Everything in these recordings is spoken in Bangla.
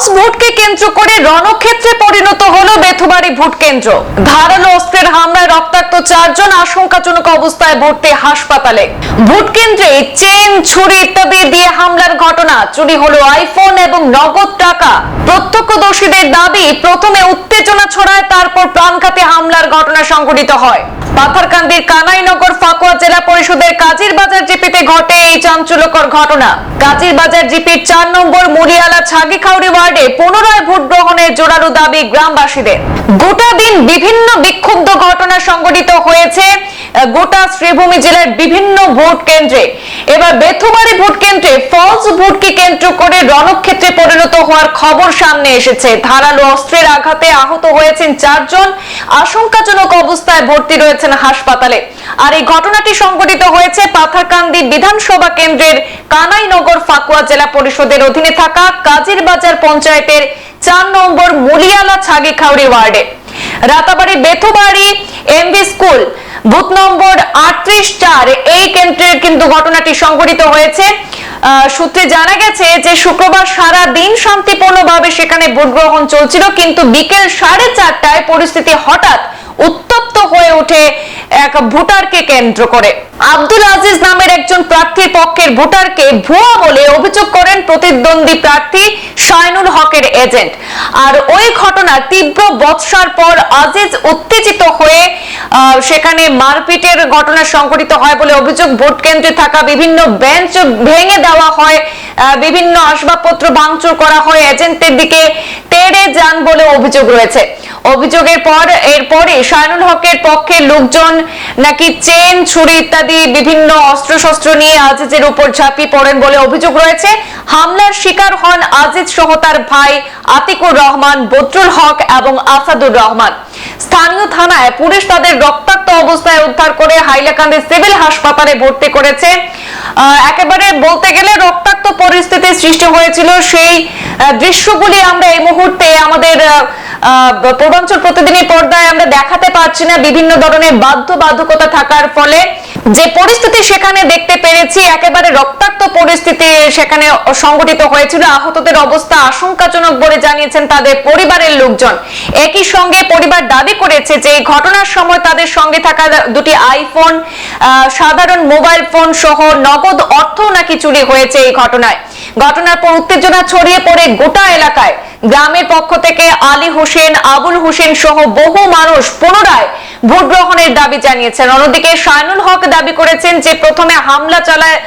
ফলস ভোটকে কেন্দ্র করে রণক্ষেত্রে পরিণত হলো বেথুবাড়ি ভোট কেন্দ্র। ধারালো অস্ত্রের হামলায় রক্তাক্ত চারজন আশঙ্কাজনক অবস্থায় ভর্তি হাসপাতালে। ভোট কেন্দ্রে চেন, ছুরি ইত্যাদি দিয়ে হামলার ঘটনা। চুরি হলো আইফোন এবং নগদ টাকা। প্রত্যক্ষদর্শীদের দাবি, প্রথমে উত্তেজনা ছড়ায়, তারপর প্রাণঘাতী হামলার ঘটনা সংঘটিত হয়। পাথারকান্দির কানাইনগর ফাকুয়া জেলা পরিষদের কাজীর বাজার জিপিতে ঘটে এই চাঞ্চল্যকর ঘটনা। কাজীর বাজার জিপির চার নম্বর মুড়িয়ালা ছাগিখাউড়ি ওয়ার্ডে পুনরায় ভোট গ্রহণের জোরালো দাবি গ্রামবাসীদের। গোটা দিন বিভিন্ন বিক্ষুব্ধ ঘটনা সংঘটিত হয়েছে। গোটা শ্রীভূমি জেলার বিভিন্ন ভোট কেন্দ্রে। এবার বেথুবাড়ি ভোট কেন্দ্রে ফলস ভোটকে কেন্দ্র করে রণক্ষেত্রে পরিণত হওয়ার খবর সামনে এসেছে। ধারালো অস্ত্রের আঘাতে আহত হয়েছেন চারজন। আশঙ্কাজনক অবস্থায় ভর্তি রয়েছেন হাসপাতালে। আর এই ঘটনাটি সংঘটিত হয়েছে পাথারকান্দি বিধানসভা কেন্দ্রের কানাইনগর ফাকুয়া জেলা পরিষদের অধীনে থাকা কাজীর বাজার পঞ্চায়েতের চার নম্বর মুলিয়ালা ছাগিখাউড়ি ওয়ার্ডে। Ratabari Bethubari MB school, booth নম্বর আটত্রিশ চার, এই কেন্দ্রের কিন্তু ঘটনাটি সংঘটিত হয়েছে। সূত্রে জানা গেছে যে শুক্রবার সারা দিন শান্তিপূর্ণভাবে সেখানে ভোট গ্রহণ চলছিল, কিন্তু বিকেল সাড়ে চারটায় পরিস্থিতি হঠাৎ উত্তপ্ত হয়ে ওঠে এক ভোটারকে কেন্দ্র করে। আব্দুল আজিজ নামের একজন প্রার্থীর পক্ষের ভোটারকে ভুয়া বলে অভিযোগ করেন প্রতিদ্বন্দ্বী প্রার্থী শাইনুল হকের এজেন্ট। আর ওই ঘটনা তীব্র বৎসার পর আজিজ উত্তেজিত হয়ে সেখানে মারপিটের ঘটনা সংঘটিত হয় বলে অভিযোগ। ভোট কেন্দ্রে থাকা বিভিন্ন বেঞ্চ ভেঙে দেওয়া হয় বিভিন্ন আসবাবপত্র ভাঙচুর করা হয়। এজেন্টের দিকে তেড়ে যান বলে অভিযোগ রয়েছে। অভিযোগের পর এরপরে শায়নুল হকের পক্ষে লোকজন নাকি চেন, ছুরি ইত্যাদি বিভিন্ন অস্ত্রশস্ত্র নিয়ে আজিজের উপর ঝাঁপিয়ে পড়েন বলে অভিযোগ রয়েছে। হামলার শিকার হন আজিজ সহ তার ভাই আতিকুর রহমান, বদরুল হক এবং আসাদুর রহমান। স্থানীয় থানায় পুলিশ তাদের রক্তাক্ত অবস্থায় উদ্ধার করে হাইলাকান্দি সিভিল হাসপাতালে ভর্তি করেছে। একেবারে বলতে গেলে রক্তাক্ত পরিস্থিতির সৃষ্টি হয়েছিল সেই দৃশ্যগুলি আমরা এই মুহূর্তে আমাদের পূর্বাঞ্চল প্রতিদিনের পর্দায় আমরা দেখাতে পারছি না। বিভিন্ন ধরনের বাধ্য বাধ্যকতা থাকার ফলে যে পরিস্থিতি সেখানে দেখতে পেরেছি, একেবারে রক্তাক্ত পরিস্থিতি সেখানে সংঘটিত হয়েছিল। আহতদের অবস্থা আশঙ্কাজনক বলে জানিয়েছেন তাদের পরিবারের লোকজন। একই সঙ্গে পরিবার দাবি করেছে যে, এই ঘটনার সময় তাদের সঙ্গে থাকা দুটি আইফোন সাধারণ মোবাইল ফোন সহ নগদ অর্থ নাকি চুরি হয়েছে এই ঘটনায়। ঘটনার পর উত্তেজনা ছড়িয়ে পড়ে গোটা এলাকায়। গ্রামের পক্ষ থেকে আলী হোসেন, আবুল হোসেন সহ বহু মানুষ পুনরায় ভোট গ্রহণের দাবি জানিয়েছেন। অন্যদিকে শায়নুল হক দাবি করেছেন যে প্রথমে হামলা চালায়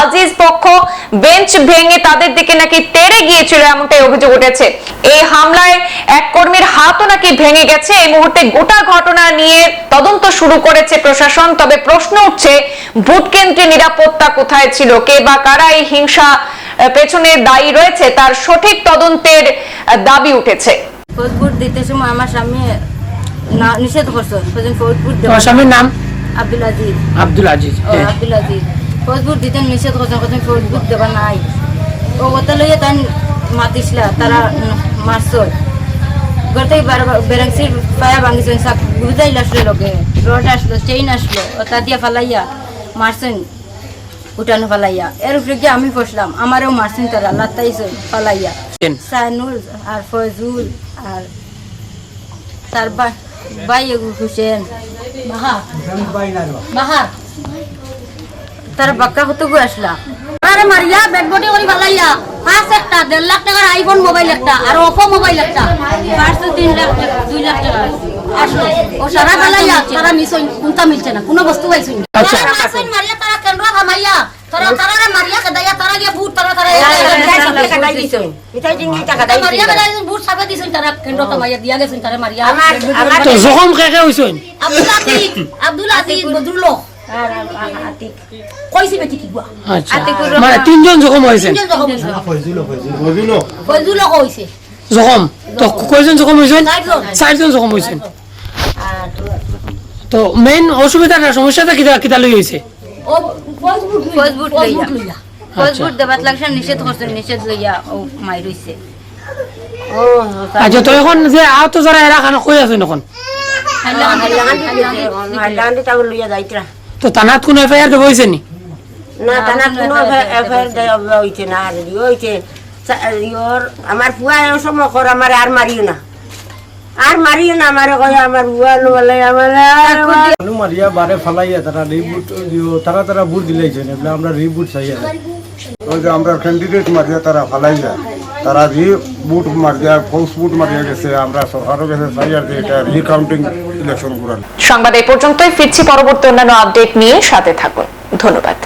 আজিজ পক্ষ, বেঞ্চ ভেঙে তাদের দিকে নাকি তেড়ে গিয়েছিল এমনটাই অভিযোগ উঠেছে। এই হামলায় এক কর্মীর হাতও নাকি ভেঙে গেছে। এই মুহূর্তে গোটা ঘটনা নিয়ে তদন্ত শুরু করেছে প্রশাসন, তবে প্রশ্ন উঠছে, ভোট কেন্দ্রে নিরাপত্তা কোথায় ছিল? কে বা কারা এই হিংসা পেছনে দায়ী রয়েছে? তার সঠিক তদন্তের দাবি উঠেছে। দিতে সময় আমার স্বামী না নিষেধ করছে সেদিন ফৌজপুর তোমার স্বামীর নাম? আব্দুল আজিজ। আব্দুল আজিজ আব্দুল আজিজ। নিষেধ কথা দেবা নাই। ও ওতে লইয়া তাই মাতিছিল তারা মারছল ঘর থেকে বেরাংসির পায়া ভাঙিছেন সাক বুঝাইল আসলো লোকে। রড আসলো চেইন আসলো ও তা দিয়া ফালাইয়া মারছেন উঠানো ফালাইয়া। এর উপরে গিয়ে আমি বসলাম আমারও মারছেন তারা লাতাইছেন ফালাইয়া। সানুল আর ফজুল আর তার বাহার তার বাক্কা হতো গো আসলা আরে মারিয়া করে বালাইয়া পাঁচ একটা দেড় লাখ টাকার আইফোন মোবাইল একটা আর ওপো মোবাইল একটা পাঁচশো তিন লাখ টাকা দুই লাখ টাকা। আসলো। ও সারা তারা নিশ্চয় কোনটা মিলছে না কোনো বস্তু পাইছে আচ্ছা। মারিয়া তারা কেন্দ্র খামাইয়া তারা তারা মারিয়া কেদাইয়া তারা গিয়ে বুট তারা তারা মারিয়া বেলায় বুট সাবে দিছেন তারা কেন্দ্র খামাইয়া দিয়া গেছেন তারা মারিয়া। তো জখম কে কে আব্দুল বদরুল আচ্ছা। মানে তিনজন জখম হইছে। কইছে। জখম? তো কয়জন জখম হয়েছেন চারজন। জখম হয়েছেন তো মেইন অসুবিধাটা সমস্যাটা কিতা কিতা লই হয়েছে ফজবুট লইয়া ফজবুট দেবাত লাগছে নিষেধ করছে নিষেধ লইয়া ও মাই রইছে। আচ্ছা তো এখন যে আহত যারা এরা খানা কই আছেন এখন হাইলান্ডে তাকে লইয়া যাইতরা তো তানাত কোন এফআইআর দেবো হয়েছে নি? না তানা কোনো এফআইআর হইছে না। রেডিও হইছে আমার ফুয়া এমন সময় কর আমার আর মারিও না। আর মারিও না আমার কয় আমার ফুয়া বলে আমার মারিয়া বারে ফালাইয়া তারা রিবুট তারা তারা বুট দিলাইছেন এগুলো আমরা রিবুট চাইয়া ওই যে আমরা ক্যান্ডিডেট মারিয়া তারা ফালাই যায় তারা রি বুট মারিয়া ফৌস বুট মারিয়া গেছে আমরা সরকারের কাছে চাই আর যে এটা রিকাউন্টিং ইলেকশন করার সংবাদ এই পর্যন্তই ফিরছি পরবর্তী অন্যান্য আপডেট নিয়ে সাথে থাকুন। ধন্যবাদ।